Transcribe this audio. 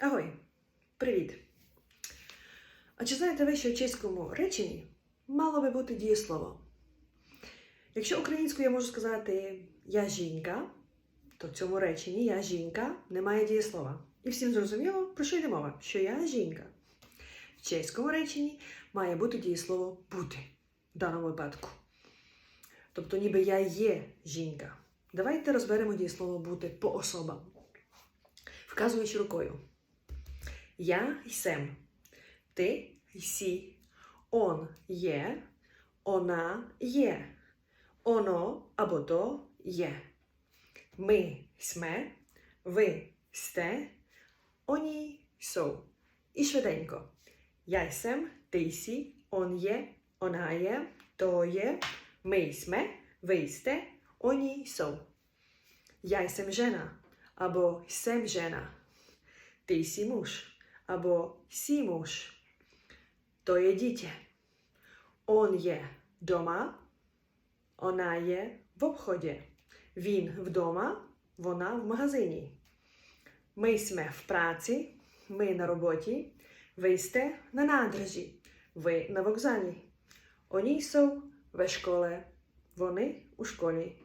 Агой, привіт! А чи знаєте ви, що в чеському реченні мало би бути дієслово? Якщо українською я можу сказати я жінка, то в цьому реченні я жінка немає дієслова. І всім зрозуміло, про що йде мова? Що я жінка. В чеському реченні має бути дієслово бути в даному випадку. Тобто, ніби я є жінка. Давайте розберемо дієслово бути по особам, вказуючи рукою. Я йсем. Ти йсі. Он є. Вона є. Оно або то є. Ми сме. Ви сте. Оні jsou. І швиденько. Я йсем, ти йсі, он є, вона є, то є, ми сме, ви сте, оні jsou. Я jsem žena, або jsem žena. Ty jsi muž, або. To je dítě. On je doma, ona je в обході. Він вдома, вона в магазині. Ми сме в праці, ми на роботі, ви сте на надрежі, ви на вокзалі. Вони jsou ve школі, вони у школі.